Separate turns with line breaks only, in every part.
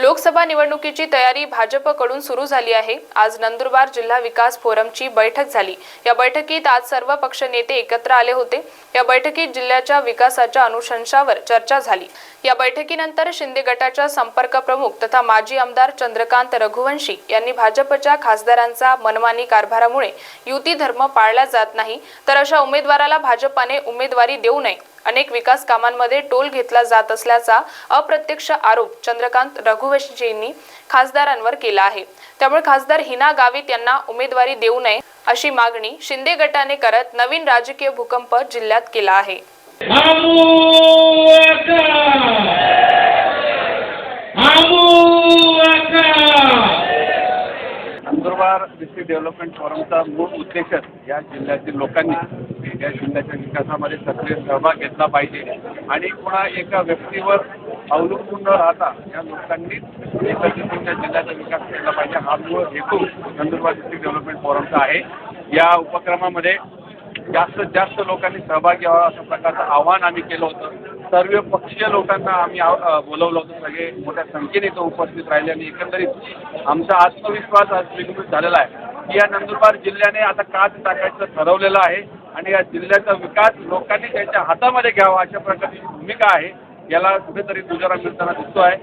लोकसभा निवडणुकीची तयारी भाजपकडून सुरू झाली आहे. आज नंदुरबार जिल्हा विकास फोरमची बैठक झाली. या बैठकीत आज सर्व पक्ष नेते एकत्र आले होते. या बैठकीत जिल्ह्याच्या विकासाच्या अनुशंसावर चर्चा झाली. या बैठकीनंतर शिंदे गटाच्या संपर्क प्रमुख तथा माजी आमदार चंद्रकांत रघुवंशी यांनी भाजपच्या खासदारांचा मनमानी कारभारामुळे युती धर्म पाळला जात नाही. तर अशा उमेदवाराला भाजपाने उमेदवारी देऊ नये. अनेक विकास कामांमध्ये टोल घेतला जात असल्याचा अप्रत्यक्ष आरोप चंद्रकांत रघुवंशींनी खासदारांवर केला आहे त्यामुळे खासदार हिना गावित यांना उमेदवारी देऊ नये अशी मागणी शिंदे गटाने करत नवीन राजकीय भूकंप जिल्ह्यात केला आहे!
नंदुरबार डिस्ट्रिक्ट डेव्हलपमेंट फोरमचा मूळ उद्देशच या जिल्ह्यातील लोकांनी या जिल्ह्याच्या विकासामध्ये सक्रिय सहभाग घेतला पाहिजे. आणि पुन्हा एका व्यक्तीवर अवलंबून न राहता या लोकांनी एकत्रित होऊन या जिल्ह्याचा विकास केला पाहिजे. हा मूळ हेतू नंदुरबार डिस्ट्रिक्ट डेव्हलपमेंट फोरमचा आहे. या उपक्रमामध्ये जास्तीत जास्त लोकांनी सहभाग घ्यावा अशा प्रकारचं आव्हान आम्ही केलं होतं. सर्व पक्षीय लोकांना आम्ही आव- बोलवलं होतं. सगळे मोठ्या संख्येने इथं उपस्थित राहिले आणि एकंदरीत आमचा आत्मविश्वास आज विकसित झालेला आहे. की या नंदुरबार जिल्ह्याने आता काच टाकायचं ठरवलेलं आहे. आणि या जिल्ह्याचा विकास लोकांनी त्यांच्या हातामध्ये घ्यावा अशा प्रकारची भूमिका आहे याला कुठेतरी दुजारा मिळताना दिसतो आहे.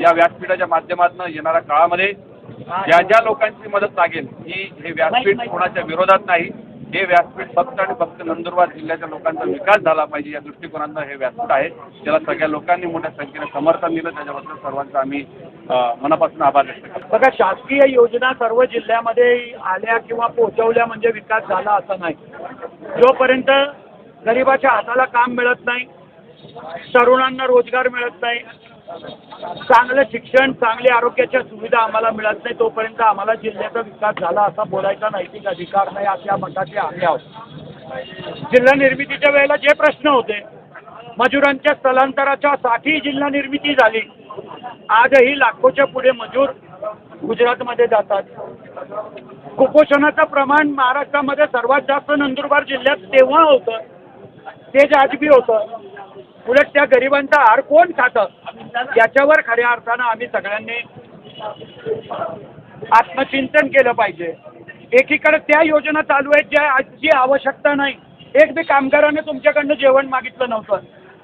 या व्यासपीठाच्या माध्यमातून येणाऱ्या काळामध्ये ज्या ज्या लोकांची मदत लागेल ही हे व्यासपीठ कोणाच्या विरोधात नाही. हे व्यासपीठ फक्त आणि फक्त नंदुरबार जिल्ह्याच्या लोकांचा विकास झाला पाहिजे या दृष्टिकोनातनं हे व्यासपीठ आहे. त्याला सगळ्या लोकांनी मोठ्या संख्येने समर्थन दिलं त्याच्याबद्दल सर्वांचा आम्ही मनापासून आभार व्यक्त करतो.
बघा शासकीय योजना सर्व जिल्ह्यामध्ये आल्या किंवा पोहोचवल्या म्हणजे विकास झाला असं नाही. जोपर्यंत गरिबाच्या हाताला काम मिळत नाही तरुणांना रोजगार मिळत नाही चांगलं शिक्षण चांगली आरोग्याच्या सुविधा आम्हाला मिळत नाही तोपर्यंत आम्हाला जिल्ह्याचा विकास झाला असा बोलायचा नैतिक अधिकार नाही अशा मताचे आम्ही आहोत. जिल्हा निर्मितीच्या वेळेला जे प्रश्न होते मजुरांच्या स्थलांतराच्या साठी जिल्हा निर्मिती झाली. आजही लाखोच्या पुढे मजूर गुजरातमध्ये जातात. कुपोषणाचं प्रमाण महाराष्ट्रामध्ये सर्वात जास्त नंदुरबार जिल्ह्यात तेव्हा होतं. ते आजबी होतं. उलट त्या गरिबांचा आहार कोण खातं? याच्यावर खऱ्या अर्थानं आम्ही सगळ्यांनी आत्मचिंतन केलं पाहिजे. एकीकडे त्या योजना चालू आहेत ज्या आजची आवश्यकता नाही. एक बी कामगाराने तुमच्याकडनं जेवण मागितलं नव्हतं.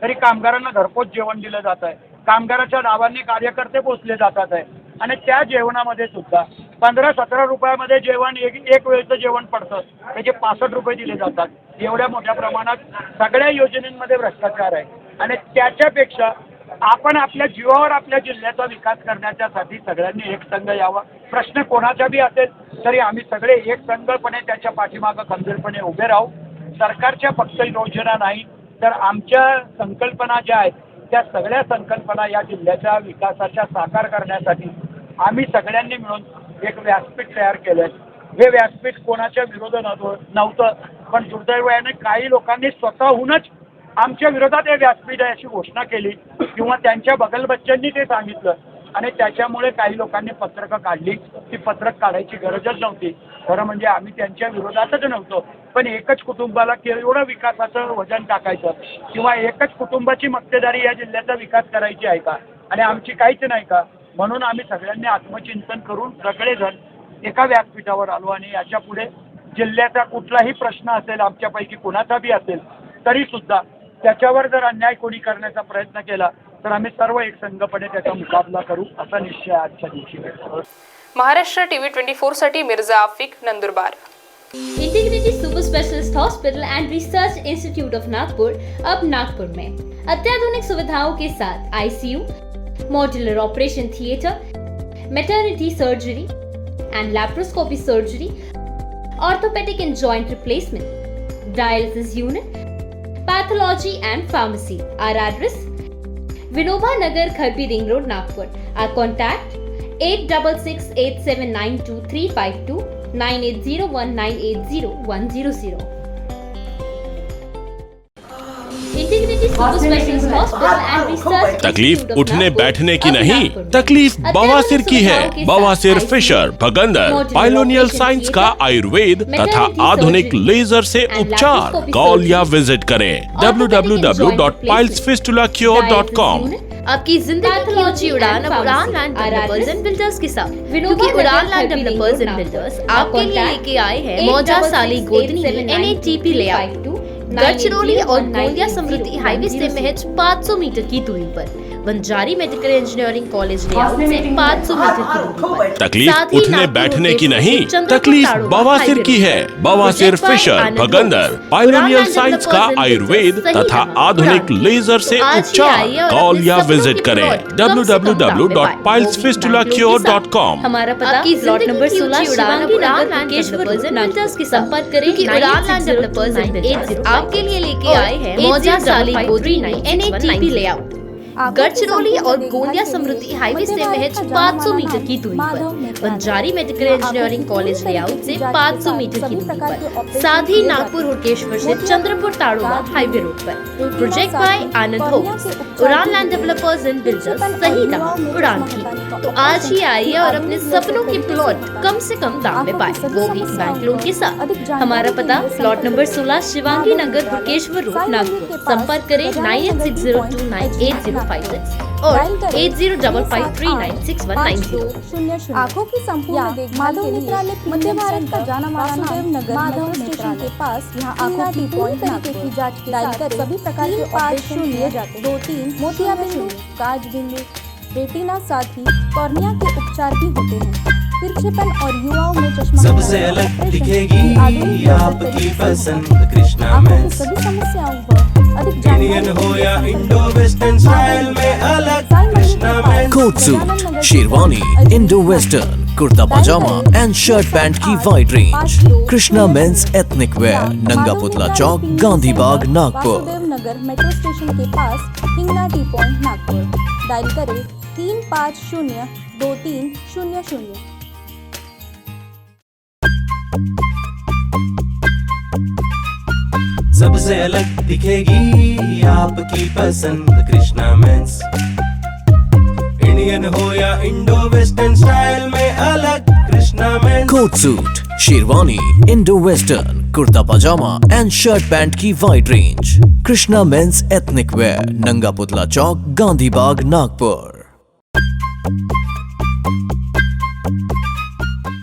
तरी कामगारांना घरपोच जेवण दिलं जात आहे कामगाराच्या नावाने कार्यकर्ते पोचले जातात आहे. आणि त्या जेवणामध्ये सुद्धा पंधरा सतरा रुपयामध्ये जेवण एक एक वेळचं जेवण पडतं. त्याचे पासष्ट रुपये दिले जातात. एवढ्या मोठ्या प्रमाणात सगळ्या योजनेमध्ये भ्रष्टाचार आहे. आणि त्याच्यापेक्षा आपण आपल्या जीवावर आपल्या जिल्ह्याचा विकास करण्याच्यासाठी सगळ्यांनी एक संघ यावा. प्रश्न कोणाचा बी असेल तरी आम्ही सगळे एक संघपणे त्याच्या पाठीमागं खंबीरपणे उभे राहू. सरकारच्या फक्त योजना नाही तर आमच्या संकल्पना ज्या आहेत त्या सगळ्या संकल्पना या जिल्ह्याच्या विकासाच्या साकार करण्यासाठी आम्ही सगळ्यांनी मिळून एक व्यासपीठ तयार केलं आहे हे व्यासपीठ कोणाच्या विरोध नव्हतं पण दुर्दैवाने काही लोकांनी स्वतःहूनच आमच्या विरोधात हे व्यासपीठ आहे अशी घोषणा केली किंवा त्यांच्या बगलबच्च्यांनी ते सांगितलं. आणि त्याच्यामुळे काही लोकांनी पत्रकं काढली. ती पत्रक काढायची गरजच नव्हती. खरं म्हणजे आम्ही त्यांच्या विरोधातच नव्हतो. पण एकच कुटुंबाला केवढं विकासाचं वजन टाकायचं किंवा एकच कुटुंबाची मक्तेदारी या जिल्ह्याचा विकास करायची आहे का? आणि आमची काहीच नाही का? म्हणून आम्ही सगळ्यांनी आत्मचिंतन करून सगळेजण एका व्यासपीठावर आलो आणि याच्यापुढे जिल्ह्याचा कुठलाही प्रश्न असेल आमच्यापैकी कुणाचा बी असेल तरीसुद्धा त्याच्यावर जर अन्याय कोणी करण्याचा प्रयत्न केला तर आम्ही सर्व एक संघपणे त्याचा मुकाबला करू असा निश्चय आजच्या दिवशी
महाराष्ट्र टीव्ही ट्वेंटी फोर साठी Mirza Afiq Nandurbar.
Integrity super specialist hospital and research institute of Nagpur अब नागपुर में. अत्याधुनिक सुविधाओं के साथ ICU modular operation theatre maternity surgery and laparoscopy surgery orthopaedic and joint replacement dialysis unit pathology and pharmacy R Vinoba Nagar, Kharpi Ring Road, Nagpur. Our contact 866 8792
तकलीफ़ उठने बैठने की है।
सुविधाओं के साथ
बवासीर फिशर भगंदर पाइलोनियल साइंस का आयुर्वेद तथा आधुनिक लेजर से उपचार। कॉल या विज़िट करें।
joint
www.pilesfistulacure.com
आपकी ज़िंदगी की ऊँची उड़ान अब Udaan land developers and builders के साथ। क्योंकि उड़ान लैंड डेवलपर्स एंड बिल्डर्स आपके लिए लेके आए हैं। मौजा साली Godhni N A T P layout Gadchiroli और गोंदिया समृद्धि हाईवे से महज 500 मीटर की दूरी पर बंजारी मेडिकल इंजीनियरिंग कॉलेज से पाँच सौ मीटर
तकलीफ़ उठने बैठने की नहीं तकलीफ़ बवासीर की है। बवासीर फिशर भगंदर।
पायलोनियल
साइंस का आयुर्वेद तथा आधुनिक लेजर से उपचार। कॉल या विज़िट करें।
W W W dot piles fistula cure
dot com.
हमारा पता
की
प्लॉट नंबर
सोलह उड़ान
संपर्क करें कि आपके लिए लेके आए हैं। मौजा साली Godri N A layout Gadchiroli और गोंदिया समृद्धि हाईवे से महज 500 मीटर की दूरी पर Banjari medical engineering college layout से 500 मीटर की दूरी पर साथ ही नागपुर हुडकेश्वर से Chandrapur Tadoba highway road per. Project by Anand homes Udaan land developers and builders सही दाम उड़ान की। तो आज ही आइए और अपने सपनों के प्लॉट कम से कम दाम में पाए। वो भी बैंक लोन के साथ। हमारा पता plot number 16 Shivangi Nagar Bhukeshwar road Nagpur संपर्क करें nine eight six zero two nine eight zero five six और eight zero double five three nine six one nine zero
शून्य शून्य। आँखों की संपूर्ण देखभाल के लिए मध्य भारत का जाना माना नाम नगर माधव स्टेशन के पास यहाँ आँखों की पूरी तरीके की जाँच के साथ सभी प्रकार के ऑपरेशन लिए जाते हैं। दो तीन मोतिया बिंदु काज बिंदु रेटिना साथ ही कॉर्निया के उपचार भी होते हैं। तिरछेपन और युवाओं में चश्मा
सबसे अलग दिखेगी आपकी पसंद कृष्णा मेंस
सभी समस्याओं पर
इंडियन हो या इंडो वेस्टर्न स्टाइल में अलग Krishna
coat suit sherwani Indo western kurta pyjama and shirt pant की wide range Krishna men's ethnic wear Nanga Putla Chowk Gandhi Bagh Nagpur
Nagar metro station के pass Hingna T point Nagpur dial करें तीन पाँच शून्य दो तीन शून्य शून्य।
सबसे अलग दिखेगी आपकी पसंद कृष्णा मेंस। इंडियन हो या इंडो वेस्टर्न स्टाइल में अलग Krishna men's.
Coat suit sherwani Indo western kurta pyjama and shirt pant की wide range Krishna men's ethnic wear Nanga Putla Chowk, Gandhi Bagh, Nagpur.